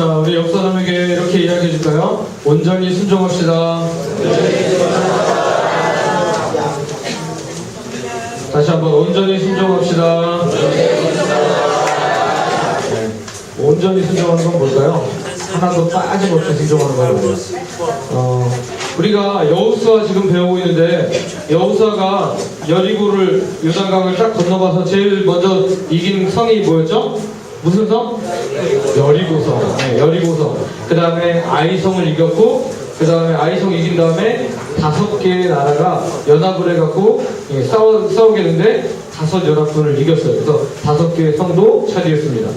자, 우리 옆 사람에게 이렇게 이야기해 줄까요? 온전히 순종합시다. 다시 한번 온전히 순종합시다. 네. 온전히 순종하는 건 뭘까요? 하나도 빠짐없이 순종하는 거예요. 어, 우리가 여우수아 지금 배우고 있는데 여우수아가 여리고를 요단강을 딱 건너가서 제일 먼저 이긴 성이 뭐였죠? 무슨 성? 여리고성. 네, 여리고성. 그 다음에 아이성을 이겼고, 그 다음에 아이성 이긴 다음에 다섯 개의 나라가 연합을 해갖고 예, 싸워, 싸우게 되는데 다섯 연합군을 이겼어요. 그래서 다섯 개의 성도 차지했습니다.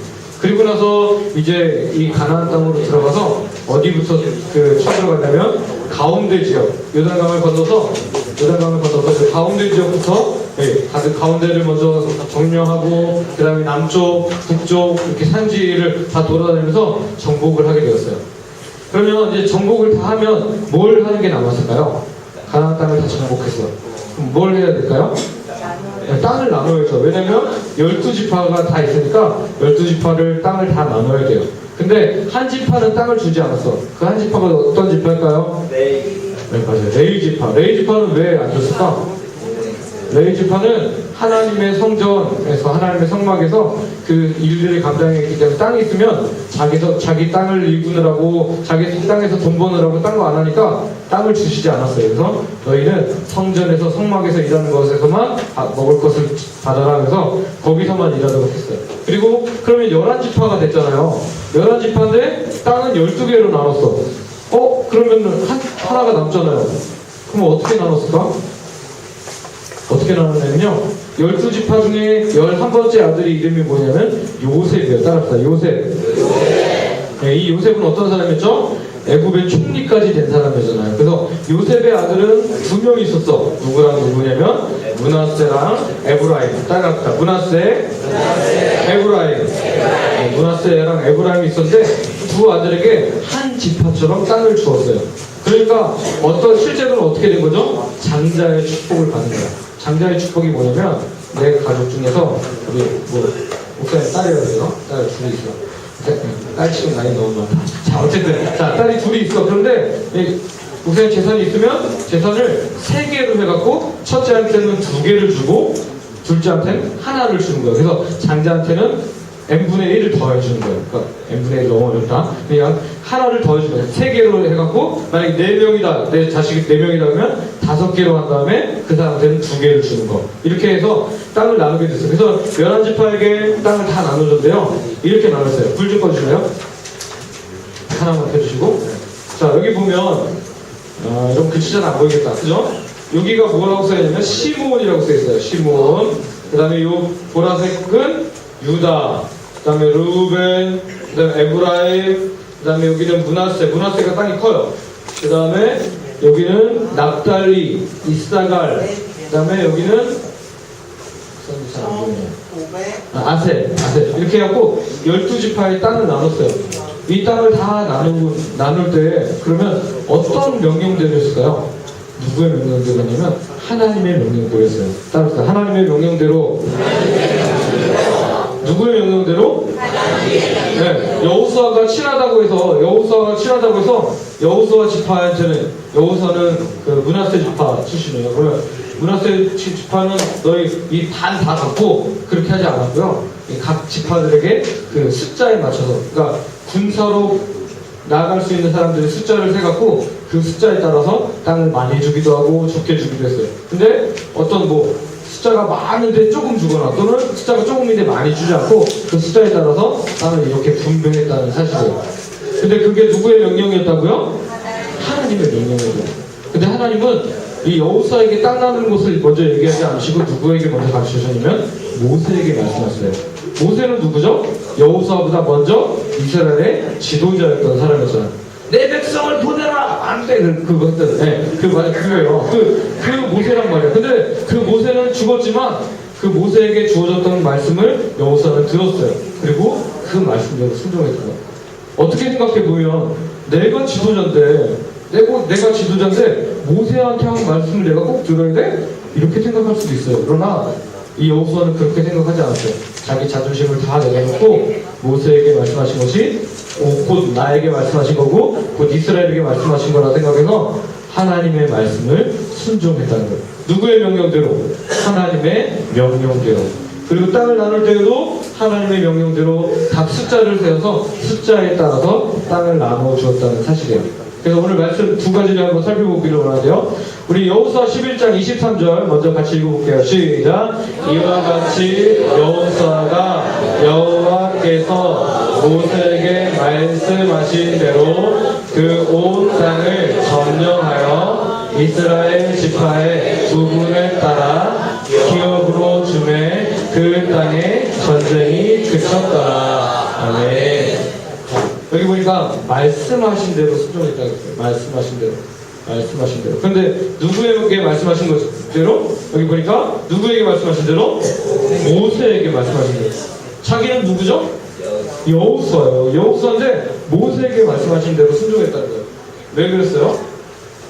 그리고 나서 이제 이 가나안 땅으로 들어가서 어디부터 그 쳐들어가냐면 가운데 지역 요단강을 건너서 요단강을 건너서 그 가운데 지역부터 예, 다들 가운데를 먼저 점령하고 그 다음에 남쪽, 북쪽 이렇게 산지를 다 돌아다니면서 정복을 하게 되었어요. 그러면 이제 정복을 다 하면 뭘 하는 게 남았을까요? 가나안 땅을 다 정복했어요. 그럼 뭘 해야 될까요? 네, 땅을 나눠야 죠. 왜냐면 12지파가 다 있으니까 12지파를 땅을 다 나눠야 돼요. 근데 한 지파는 땅을 주지 않았어. 그 한 지파가 어떤 지파일까요? 네, 맞아요. 레이 지파. 레이 지파는 왜 안 줬을까? 레이 지파는 하나님의 성전에서 하나님의 성막에서 그 일들을 감당했기 때문에 땅이 있으면 자기서 자기 땅을 일구느라고 자기 땅에서 돈 버느라고 딴 거 안 하니까 땅을 주시지 않았어요. 그래서 너희는 성전에서 성막에서 일하는 것에서만 아, 먹을 것을 받아라 그래서 거기서만 일하도록 했어요. 그리고 그러면 11지파가 됐잖아요. 11지파인데 땅은 12개로 나눴어. 어? 그러면 한, 하나가 남잖아요. 그럼 어떻게 나눴을까? 어떻게 나누냐면요. 12지파 중에 11번째 아들이 이름이 뭐냐면 요셉이에요. 따라합시다. 요셉. 네, 이 요셉은 어떤 사람이었죠? 애굽의 총리까지 된 사람이잖아요. 그래서 요셉의 아들은 두명 있었어. 누구랑 누구냐면 문하세랑 에브라임. 따라합시다. 문하세, 에브라임. 네, 문하세랑 에브라임이 있었는데 두 아들에게 한 지파처럼 땅을 주었어요. 그러니까 어떤 실제로는 어떻게 된 거죠? 장자의 축복을 받는 거야. 장자의 축복이 뭐냐면 내 가족 중에서 우리 뭐 목사님 딸이라고요. 딸 둘이 있어. 네, 딸 지금 나이 너무 많다. 자 어쨌든 자 딸이 둘이 있어. 그런데 이 목사님 재산이 있으면 재산을 세 개로 해갖고 첫째한테는 두 개를 주고 둘째한테는 하나를 주는 거예요. 그래서 장자한테는 n분의 1을 더해주는 거예요. 그러니까 n분의 1 너무 어렵다. 그냥 하나를 더해주는 거예요. 세 개로 해갖고 만약에 네 명이다. 내 자식이 네 명이다 그러면 다섯 개로 한 다음에 그 사람한테는 두 개를 주는 거. 이렇게 해서 땅을 나누게 됐어요. 그래서 열한 지파에게 땅을 다 나눠줬는데요. 이렇게 나눴어요. 불 좀 꺼주실래요? 하나만 켜주시고. 자 여기 보면 아, 이런 글씨는 안 보이겠다. 그죠? 여기가 뭐라고 써있냐면 시몬이라고 써있어요. 시몬. 그 다음에 요 보라색은 유다. 그 다음에 루벤. 그 다음에 에브라임. 그 다음에 여기는 문하세. 문하세가 땅이 커요. 그 다음에 여기는 납달리, 이사갈. 그 다음에 여기는. 아, 아세, 아세. 이렇게 해갖고 12지파의 땅을 나눴어요. 이 땅을 다 나누고, 나눌 때, 그러면 어떤 명령대로였을까요? 누구의 명령대로냐면, 하나님의 명령대로였어요. 따라서 하나님의 명령대로, 누구의 명령대로? 네, 여우수아가 친하다고 해서, 여우수아가 친하다고 해서, 여우수아 지파한테는, 여우수아는 그 문하세 지파 출신이에요. 그러면 문하세 지- 지파는 너희 이단다 갖고 그렇게 하지 않았고요. 이각 지파들에게 그 숫자에 맞춰서, 그러니까 군사로 나아갈 수 있는 사람들의 숫자를 세갖고 그 숫자에 따라서 땅을 많이 주기도 하고 적게 주기도 했어요. 근데 어떤 뭐 숫자가 많은데 조금 주거나 또는 숫자가 조금인데 많이 주지 않고 그 숫자에 따라서 땅을 이렇게 분배했다는 사실이에요. 근데 그게 누구의 명령이었다고요? 하나님의 명령이에요. 근데 하나님은 이 여호수아에게 땅 나누는 것을 먼저 얘기하지 않으시고 누구에게 먼저 가르치셨냐면 모세에게 말씀하셨어요. 모세는 누구죠? 여호수아보다 먼저 이스라엘의 지도자였던 사람이었잖아요. 내 백성을 보내라! 안 돼! 그- 했던, 네, 그, 말, 그거예요. 그, 그 모세란 말이에요. 근데 그 모세는 죽었지만 그 모세에게 주어졌던 말씀을 여호수아는 들었어요. 그리고 그 말씀대로 순종했어요. 어떻게 생각해 보면 내가 지도자인데 내가, 내가 지도자인데 모세한테 한 말씀을 내가 꼭 들어야 돼? 이렇게 생각할 수도 있어요. 그러나 이 여호수아는 그렇게 생각하지 않았어요. 자기 자존심을 다 내려놓고 모세에게 말씀하신 것이 곧 나에게 말씀하신 거고 곧 이스라엘에게 말씀하신 거라 생각해서 하나님의 말씀을 순종했다는 거예요. 누구의 명령대로? 하나님의 명령대로. 그리고 땅을 나눌 때에도 하나님의 명령대로 각 숫자를 세워서 숫자에 따라서 땅을 나누어 주었다는 사실이에요. 그래서 오늘 말씀 두 가지를 한번 살펴보기를 원하는데요. 우리 여호수아 11장 23절 먼저 같이 읽어볼게요. 시작. 이와 같이 여호수아가 말씀하신 대로 그 온 땅을 점령하여 이스라엘 지파의 부분을 따라 기업으로 주매 그 땅에 전쟁이 그쳤더라. 아멘. 여기 보니까 말씀하신 대로 순종했다고 했어요. 말씀하신 대로. 말씀하신 대로. 근데 누구에게 말씀하신 것대로? 여기 보니까 누구에게 말씀하신 대로? 모세에게 말씀하신 대로. 자기는 누구죠? 여호수아예요. 여호수아인데 모세에게 말씀하신 대로 순종했다는 거예요. 왜 그랬어요?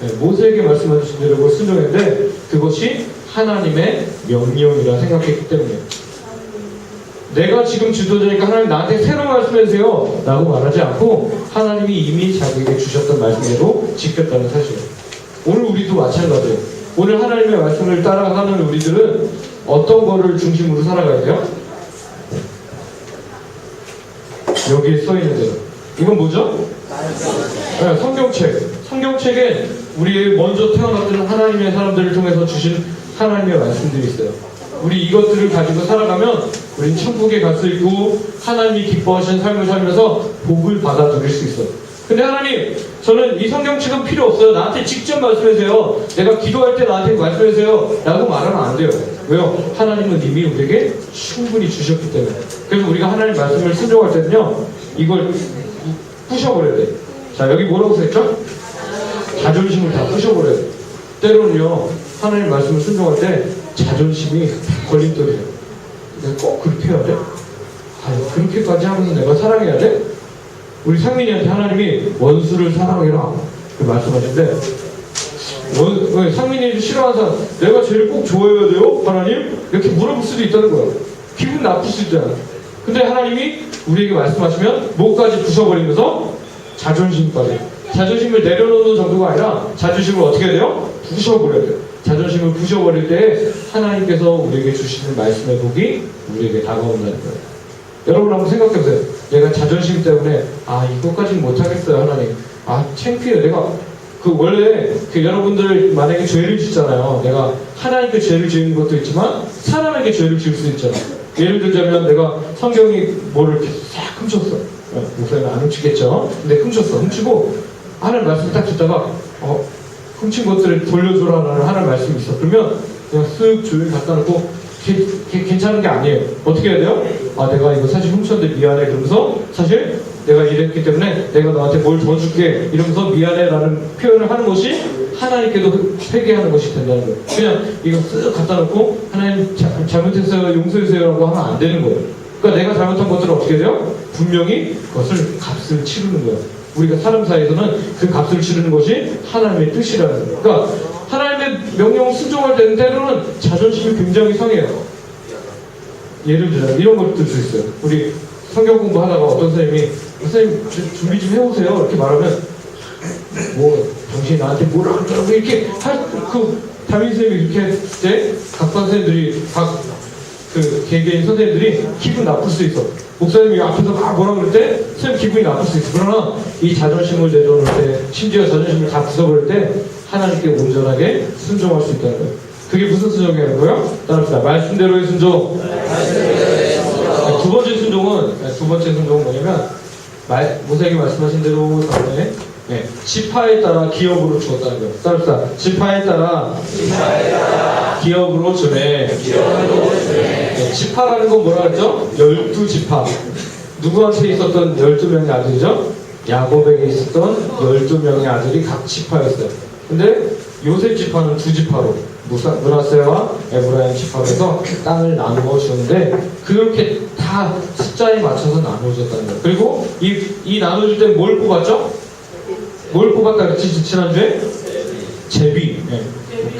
네, 모세에게 말씀하신 대로 순종했는데 그것이 하나님의 명령이라 생각했기 때문에 내가 지금 지도자니까 하나님 나한테 새로 말씀해주세요 라고 말하지 않고 하나님이 이미 자기에게 주셨던 말씀대로 지켰다는 사실이에요 오늘 우리도 마찬가지예요 오늘 하나님의 말씀을 따라가는 우리들은 어떤 거를 중심으로 살아가야 돼요? 여기에 써 있는 대로 이건 뭐죠? 네, 성경책 성경책에 우리 먼저 태어났던 하나님의 사람들을 통해서 주신 하나님의 말씀들이 있어요 우리 이것들을 가지고 살아가면 우리는 천국에 갈 수 있고 하나님이 기뻐하시는 삶을 살면서 복을 받아 누릴 수 있어요. 근데 하나님, 저는 이 성경책은 필요 없어요. 나한테 직접 말씀해주세요. 내가 기도할 때 나한테 말씀해주세요. 라고 말하면 안 돼요. 왜요? 하나님은 이미 우리에게 충분히 주셨기 때문에. 그래서 우리가 하나님 말씀을 순종할 때는요, 이걸 부셔버려야 돼. 자, 여기 뭐라고 써있죠? 자존심을 다 부셔버려야 돼. 때로는요, 하나님 말씀을 순종할 때 자존심이 걸림돌이에요. 내가 꼭 그렇게 해야 돼? 아니, 그렇게까지 하면서 내가 사랑해야 돼? 우리 상민이한테 하나님이 원수를 사랑해라. 그 말씀하신데, 원, 왜 상민이 싫어하는 사람, 내가 쟤를 꼭 좋아해야 돼요? 하나님? 이렇게 물어볼 수도 있다는 거예요. 기분 나쁠 수 있잖아. 근데 하나님이 우리에게 말씀하시면 뭐까지 부숴버리면서 자존심까지. 자존심을 내려놓는 정도가 아니라 자존심을 어떻게 해야 돼요? 부셔버려야 돼요. 자존심을 부셔버릴 때 하나님께서 우리에게 주시는 말씀의 복이 우리에게 다가온다는 거예요. 여러분 한번 생각해보세요. 내가 자존심 때문에 아 이것까지는 못하겠어요 하나님. 아 창피해. 내가 그 원래 그 여러분들 만약에 죄를 짓잖아요. 내가 하나님께 죄를 지은 것도 있지만 사람에게 죄를 지을 수 있잖아요. 예를 들자면 내가 성경이 뭐를 이렇게 싹 훔쳤어. 어, 목사님 안 훔치겠죠? 근데 훔쳤어. 훔치고 하나님 말씀 딱 듣다가 어 훔친 것들을 돌려줘라라는 하나님 말씀이 있어. 그러면 그냥 쓱 조용히 갖다 놓고 괜찮은 게 아니에요. 어떻게 해야 돼요? 아 내가 이거 사실 훔쳤는데 미안해. 그러면서 사실 내가 이랬기 때문에 내가 너한테 뭘 더 줄게. 이러면서 미안해라는 표현을 하는 것이 하나님께도 회개하는 것이 된다는 거예요. 그냥 이거 쓱 갖다 놓고 하나님 자- 잘못했어요. 용서해주세요라고 하면 안 되는 거예요. 그러니까 내가 잘못한 것들은 어떻게 돼요? 분명히 그것을 값을 치르는 거예요. 우리가 사람 사이에서는 그 값을 치르는 것이 하나님의 뜻이라는 거예요. 그러니까 하나님의 명령을 순종할 때는 때로는 자존심이 굉장히 상해요. 예를 들어 이런 걸들수 있어요. 우리 성경 공부하다가 어떤 선생님이 선생님 주- 준비 좀 해오세요 이렇게 말하면 뭐 당신이 나한테 뭐라 하더라고 이렇게 할그 담임 선생님이 이렇게 했을 때각 선생님들이 각 그 개개인 선생님들이 기분 나쁠 수 있어. 목사님이 앞에서 막 뭐라 그럴 때 선생님 기분이 나쁠 수 있어. 그러나 이 자존심을 내려놓을 때 심지어 자존심을 다 부숴버릴 때 하나님께 온전하게 순종할 수 있다는 거예요. 그게 무슨 순종이라는 거예요? 따라합시다. 말씀대로의 순종. 두 번째 순종은 두 번째 순종은 뭐냐면 말, 모세에게 말씀하신 대로 다음에 네, 지파에 따라 기업으로 주었다는 거예요. 따라합시다. 지파에 따라 기업으로 주네. 네, 지파라는 건 뭐라 그랬죠? 열두 지파. 누구한테 있었던 열두 명의 아들이죠? 야곱에게 있었던 열두 명의 아들이 각 지파였어요. 근데 요셉 지파는 두 지파로 문하세와 에브라임 지파에서 땅을 나누어 주는데 그렇게 다 숫자에 맞춰서 나누어졌다는 거예요. 그리고 이, 이 나눠줄 때 뭘 뽑았죠? 뭘 뽑았다 그랬지 지난주에? 제비. 예.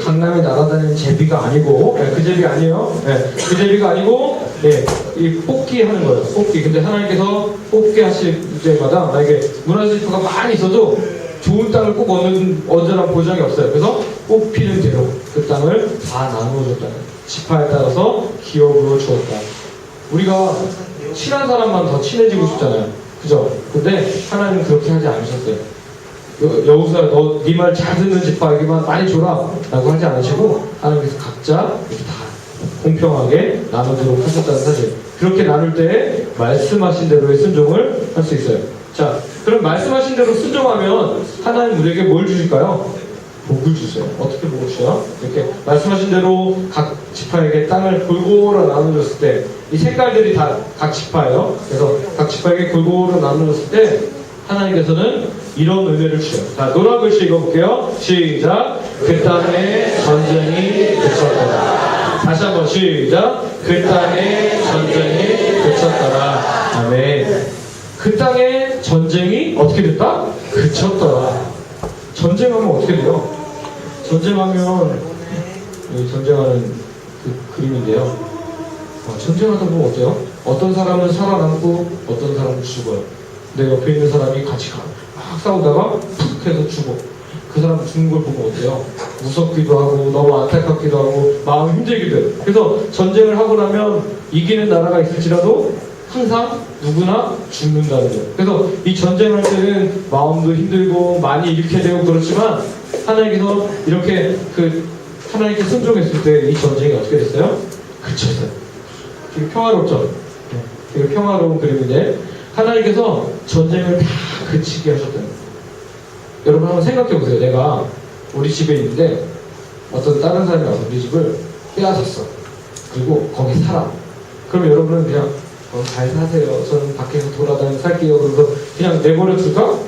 강남에 날아다니는 제비가 아니고 예, 그 제비 아니에요. 예, 그 제비가 아니고 예, 이 뽑기 하는 거예요. 뽑기. 근데 하나님께서 뽑기 하실 때마다 만약에 문화재지파가 많이 있어도 좋은 땅을 꼭 얻는 얻으란 보장이 없어요. 그래서 뽑히는 대로 그 땅을 다 나누어 줬다는 지파에 따라서 기업으로 주었다. 우리가 친한 사람만 더 친해지고 싶잖아요. 그죠? 근데 하나님은 그렇게 하지 않으셨어요. 여우사 너네 말 잘 듣는 지파에게만 많이 줘라 라고 하지 않으시고 하나님께서 각자 이렇게 다 공평하게 나누도록 하셨다는 사실 그렇게 나눌 때 말씀하신 대로의 순종을 할 수 있어요 자 그럼 말씀하신 대로 순종하면 하나님 우리에게 뭘 주실까요? 복을 주세요 어떻게 복을 주세요? 이렇게 말씀하신 대로 각 지파에게 땅을 골고루 나눠줬을 때 이 색깔들이 다 각 지파예요 그래서 각 지파에게 골고루 나눠줬을 때 하나님께서는 이런 은혜를 주셔요. 자, 노란 글씨 읽어볼게요. 시작. 그 땅에 전쟁이 그쳤더라. 다시 한번 시작. 그 땅에 전쟁이 그쳤더라. 아멘. 그 땅에 전쟁이 어떻게 됐다? 그쳤더라. 전쟁하면 어떻게 돼요? 전쟁하면 전쟁하는 그 그림인데요. 어, 전쟁하다 보면 어때요? 어떤 사람은 살아남고 어떤 사람은 죽어요. 내 옆에 있는 사람이 같이 가, 막 싸우다가 푹 해서 죽어. 그 사람 죽는 걸 보면 어때요? 무섭기도 하고 너무 안타깝기도 하고 마음이 힘들기도 해요. 그래서 전쟁을 하고 나면 이기는 나라가 있을지라도 항상 누구나 죽는다는 거예요. 그래서 이 전쟁할 때는 마음도 힘들고 많이 잃게 되고 그렇지만 하나님께서 이렇게 그 하나님께 순종했을 때 이 전쟁이 어떻게 됐어요? 그쳤어요. 평화롭죠? 네, 되게 평화로운 그림인데 하나님께서 전쟁을 다 그치게 하셨다는 거예요. 여러분 한번 생각해 보세요. 내가 우리 집에 있는데 어떤 다른 사람이 와서 우리 집을 빼앗았어. 그리고 거기 살아. 그럼 여러분은 그냥 어, 잘 사세요. 저는 밖에서 돌아다니며 살게요. 그래서 그냥 내버려 둘까?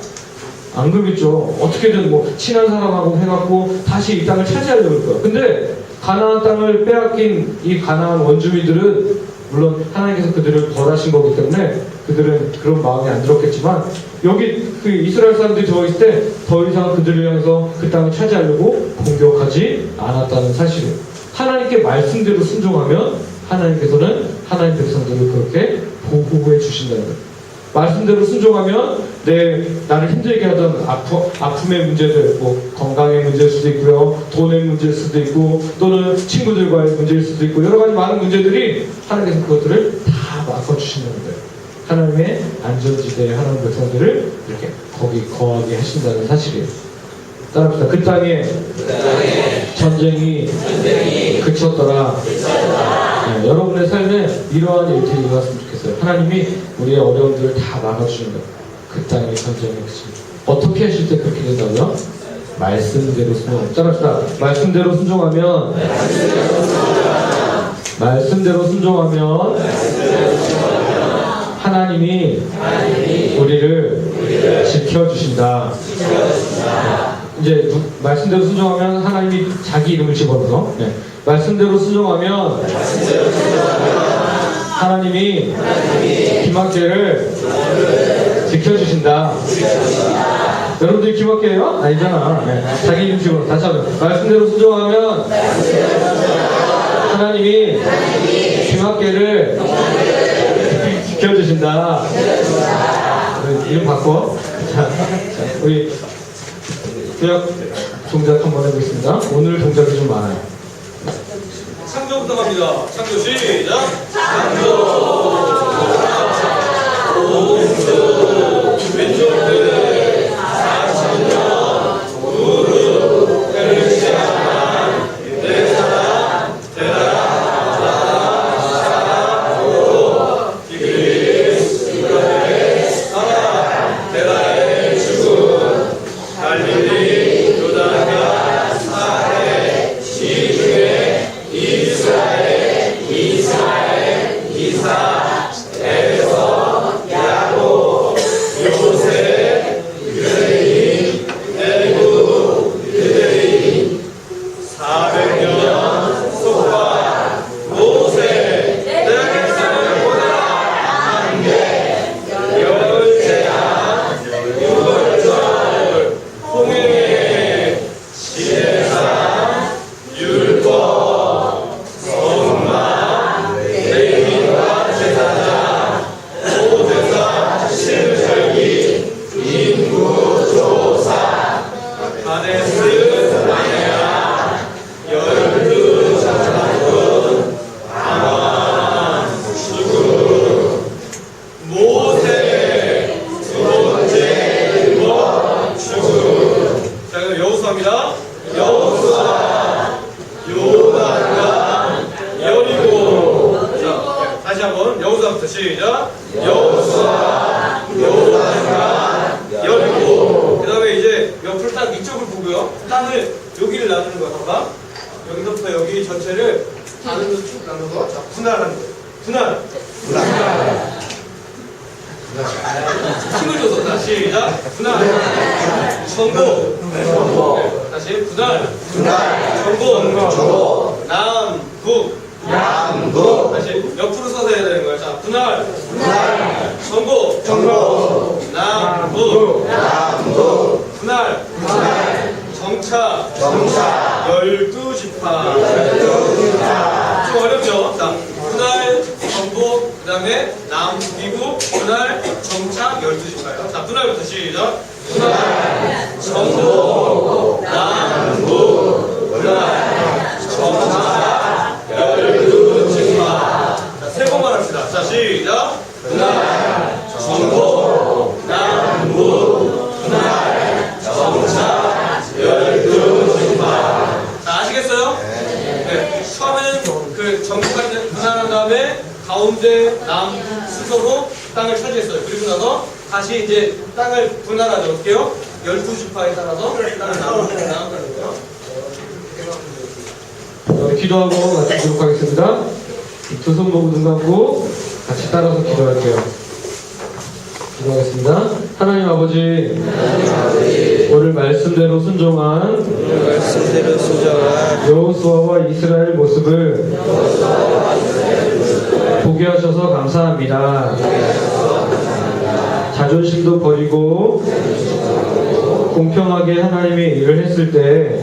안 그러겠죠. 어떻게든 뭐 친한 사람하고 해갖고 다시 이 땅을 차지하려고 할 거야. 근데 가나안 땅을 빼앗긴 이 가나안 원주민들은 물론 하나님께서 그들을 벌하신 거기 때문에 그들은 그런 마음이 안 들었겠지만 여기 그 이스라엘 사람들이 저 있을 때 더 이상 그들을 향해서 그 땅을 차지하려고 공격하지 않았다는 사실을 하나님께 말씀대로 순종하면 하나님께서는 하나님 백성들을 그렇게 보호해 주신다는 거예요. 말씀대로 순종하면 내 나를 힘들게 하던 아프, 아픔의 문제들, 뭐 건강의 문제일 수도 있고요, 돈의 문제일 수도 있고, 또는 친구들과의 문제일 수도 있고 여러 가지 많은 문제들이 하나님께서 그것들을 다 막아주신다는 거예요. 하나님의 안전지대에 하나님 백성들을 이렇게 거기 거하게 하신다는 사실이에요. 따라합시다. 그 땅에 전쟁이 그쳤더라. 네, 여러분의 삶에 이러한 일들이 일어났으면 좋겠어요. 하나님이 우리의 어려움들을 다 거예요. 그 땅에 전쟁이 그칩니다. 어떻게 하실 때 그렇게 된다고요? 말씀대로 순종. 따라합시다. 말씀대로 순종하면 말씀대로 순종하면 하나님이 우리를 지켜주신다. 이제 누- 말씀대로 순종하면 하나님이 자기 이름을 집어넣어서 네. 말씀대로 순종하면 하나님이 김학재를 지켜주신다. 여러분들 김학재예요? 아니잖아. 네. 자기 이름 집어넣어. 다시 한번 말씀대로 순종하면 하나님이 김학재를 지켜주신다. 네, 이름 바꿔. 자, 자, 우리 구약 동작 한번 해보겠습니다. 오늘 동작이 좀 많아요. 창조부터 갑니다. 창조 시작. 정부. 분할. 정부. 네, 다시 분할. 정부. 남북. 다시 옆으로 서서 해야 되는 거예요. 자, 분할. 정부. 남북. 분할. 정차. 열두 지파. 좀 어렵죠? 자, 분할, 정부, 그 다음에 남북이고, 분할, 정차, 열두 지파예요. 자, 분할부터 시작. 분할, 정부, 남북, 분할, 정차, 열두 지파. 자, 세 번만 합시다. 자, 시작. 정부, 남북, 분할, 정차, 열두 지파. 자, 아시겠어요? 네. 처음에는 그 정부가 이제 분할한 다음에 가운데 남 순서로 땅을 차지 했어요. 그리고 나서 다시 이제 땅을 분할하죠. 어떻게요? 열두 지파에 따라서 땅을 나누는 나누는 우리 기도하고 같이 기도록 하겠습니다. 두 손 모두 눈 감고 같이 따라서 기도할게요. 기도하겠습니다. 하나님 아버지, 오늘 말씀대로 순종한 말씀대로 수정한 여호수아와 이스라엘 모습을 보게 하셔서 감사합니다. 자존심도 버리고 공평하게 하나님의 일을 했을 때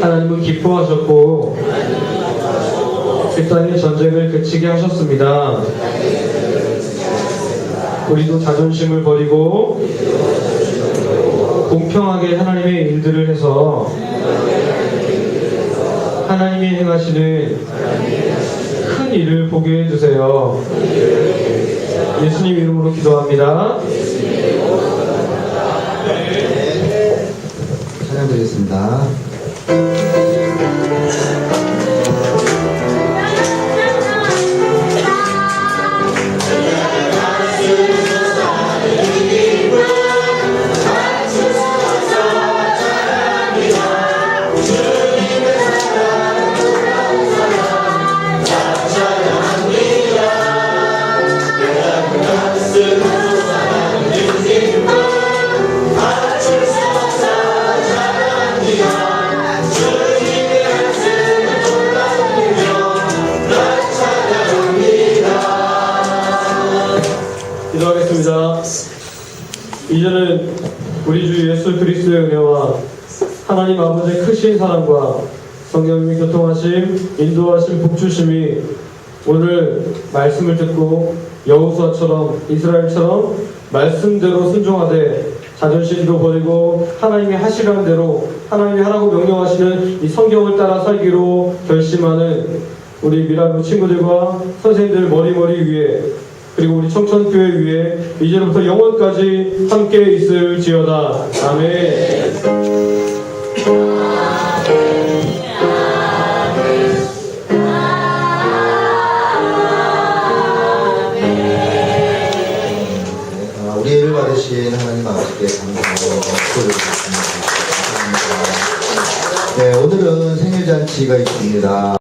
하나님은 기뻐하셨고 그 땅의 전쟁을 그치게 하셨습니다. 우리도 자존심을 버리고 공평하게 하나님의 일들을 해서 하나님이 행하시는 큰 일을 보게 해주세요. 예수님 이름으로 기도합니다. 찬양 드리겠습니다. 기도하겠습니다. 복주심이 오늘 말씀을 듣고 여호수아처럼 이스라엘처럼 말씀대로 순종하되 자존심도 버리고 하나님이 하시라는 대로 하나님이 하라고 명령하시는 이 성경을 따라 살기로 결심하는 우리 미라브 친구들과 선생님들 머리머리 위에 그리고 우리 청천교회 위에 이제부터 영원까지 함께 있을지어다. 아멘. 받으신 하나님 아버지께 감사하고. 감사합니다. 네, 오늘은 생일잔치가 있습니다.